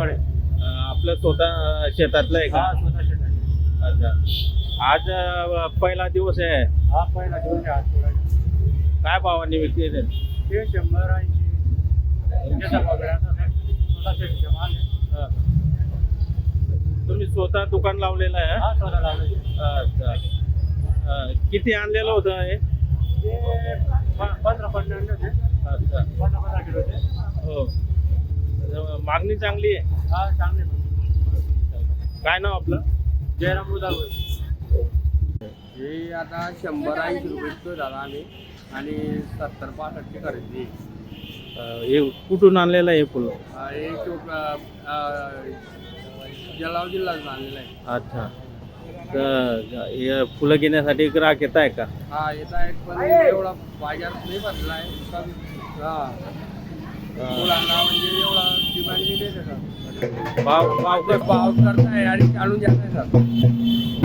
अं, आपलं स्वतः शेतातलं आहे का हा स्वतः शेतात. अच्छा. आज अं, पहिला दिवस आहे. हा पहिला दिवस आहे आज सोडायचा काय भावाने आहे? ते? शंभर ऐंशी. त्याचा स्वतः शेतीचे माल आहे. हा. तुम्ही स्वतः दुकान लावलेलं आहे? हा स्वतः लावले अच्छा. अं, किती आणलेलं होतं हे? ते प- पंधरा पन्नास होते अच्छा पंधरा पंधरा किलोचे हो तर मागणी चांगली आहे. हा चांगले काय नाव आपलं? जयराम उदापूर हे आता शंभर ऐंशी रुपये किलो झाला आम्ही आणि सत्तर पासष्टची खरेदी अं, हे कुठून आणलेलं आहे हे फुलं? हे चोप जळगाव जिल्ह्यात आणलेला आहे. अच्छा. तर हे फुलं घेण्यासाठी ग्राहक येत आहे का? हा येत आहे पण एवढा बाजार नाही भरलेला आहे. पण हा. म्हणजे एवढा डिमांड नाही देते सर भाव भाव करताय आणि चालून जाताय सर.